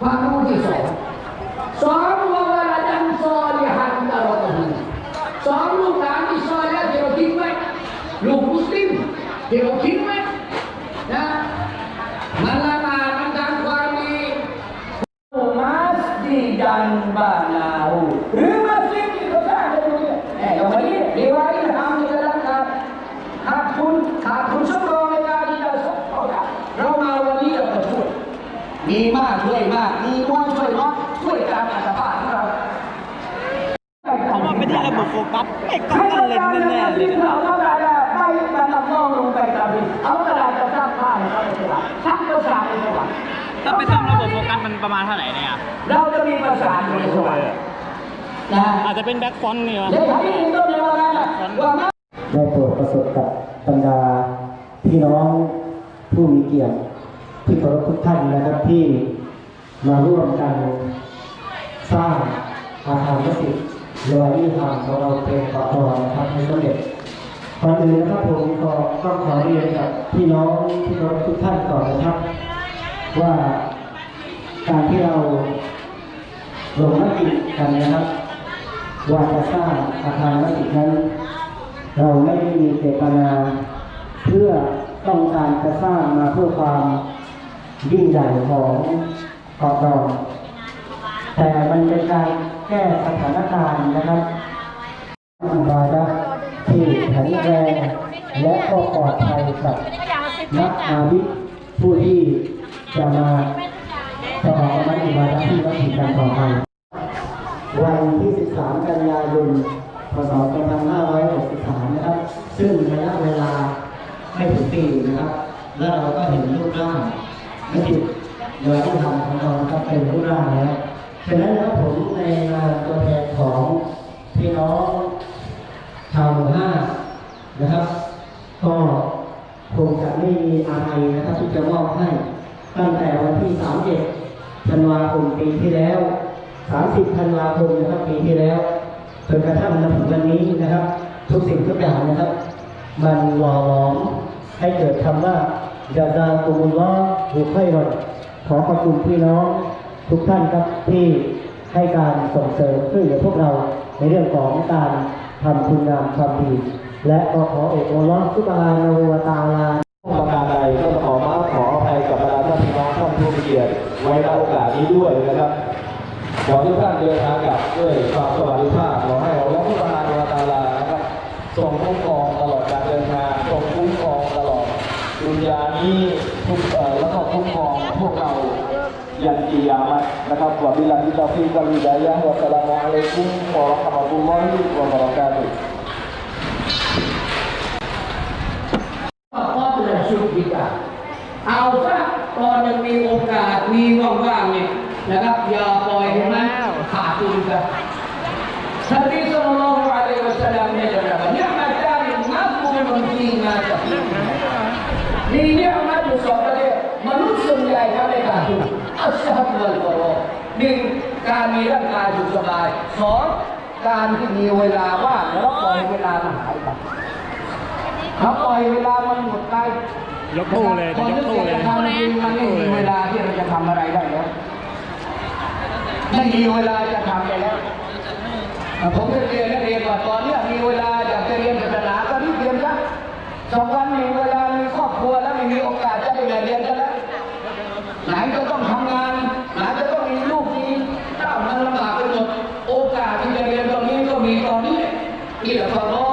ความรู้ที่สองสองวะ มีมากช่วยมาก มีน้อยช่วยน้อยช่วยตามอัตภาพของเราเพราะว่าเป็นที่ระบบโฟกัสไอ้กล้องนั่นเลนแน่ๆเลยนะเราต้องการไม่มาลำลองลงไปตามนี้เอากระดาษจะสร้างบ้านให้เขาในสวรรค์สร้างก็สร้างในสวรรค์ถ้าไปทำระบบโฟกัสมันประมาณเท่าไหร่เนี่ยเราจะมีประสานอยู่ในสวรรค์นะอาจจะเป็นแบ็คฟอนต์เนี่ยวะเดี๋ยวให้ดูต้นเดียวกันนะว่ามาได้โปรดประสบกับบรรดาพี่น้องผู้มีเกียรติ ที่เคารพทุกท่านนะครับที่มาร่วมกันสร้างอาคารมัสยิดลอยนิทานของเราเป็นปตอนะครับให้สำเร็จก่อนอื่นนะครับผมขอต้องขอเรียนกับพี่น้องที่เคารพทุกท่านก่อนนะครับ ว่าการที่เราลงมติกันนะครับว่าจะสร้างอาคารมัสยิดนั้น เราไม่ได้มีเจตนาเพื่อต้องการจะสร้างมาเพื่อความ ยิ่งใหญ่ของกอรแต่มันเป็นการแก้สถานการณ์นะครับอิบาดะที่แข็งแรงและก็ปลอดภัยกับนักอาวิผู้ที่จะมาประกอบอามัอิบาดะที่วัดถิ่นกันต่อไปวันที่ 13 กันยายนพศ2563 นะครับ ซึ่งระยะเวลาไม่ถึงปีนะครับ แล้วเราก็เห็นรูปร่าง ไม่ติดโดยที่ทำของเรานะครับเป็นรูปร่างแล้วฉะนั้นครับผมในนามตัวแทนของพี่น้องชาวหมู่ห้านะครับ ก็คงจะไม่มีอะไรนะครับที่จะมอบให้ ตั้งแต่วันที่ 31 ธันวาคมปีที่แล้ว 30 ธันวาคมนะครับปีที่แล้วจนกระทั่งมาถึงวันนี้นะครับ ทุกสิ่งทุกอย่างนะครับ มันหล่อหลอม ให้เกิดคำว่าจาซาตุมุลลอฮ์บุคไครอนขอขอบคุณพี่น้องทุกท่านครับที่ให้การส่งเสริมช่วยเหลือพวกเราในเรื่องของการทำคุณงามความดี และก็ขอเอกอัลลอฮ์ซุบานะฮูวะตาลาประการใดก็ขอมาขออภัยกับบรรดาท่านพี่น้องท่านผู้มีเกียรติไว้ในโอกาสนี้ด้วยนะครับขอทุกท่านเดินทางกลับด้วยความสวัสดิภาพขอให้อัลลอฮฺผู้ประทานวะตาลานะครับทรงคุ้มครองตลอดการเดินทางทรงคุ้มครอง ดดุนยานี้ทุกเอ่อแล้วก็คุ้มครองพวกเรายันกิยามัตนะครับวะบิลลาฮิตาฟิกัลฮิดายะวะสลามุอะลัยกุมวะราะห์มะตุลลอฮิวะบะเราะกาตุฮ์ก็เลยชุดดีกว่าเอาซะตอนยังมีโอกาสมีว่างๆเนี่ยนะครับอย่าปล่อยให้มันขาดทุนกันท่านที่สัลลัลลอฮุอะลัยฮิวะสัลลัมเนี่ยจะบอกเนี่ยมาจารินับมุลฟีมาจะ มีเนี่ยมาอยู่สองประเด็นมนุษย์ส่วนใหญ่เขาไม่ขาดทุนอัศฮับวัลกอรอหนึ่งการมีร่างกายสุขสบายสองการที่มีเวลาว่างแล้วปล่อยเวลามันหายไปเขาปล่อยเวลามันหมดไปยกตู้เลยคนยกตู้เลรยทำจริงมันไม่มีเวลาที่เราจะทำอะไรได้แล้วไม่มีเวลาจะทำอะได้แล้วผมจะเรียนนักเรียนว่าตอนนี้มีเวลาอยากจะเรียนศาสนาก็รีบเรียนซะสองวันมีเวลา Iya, 吗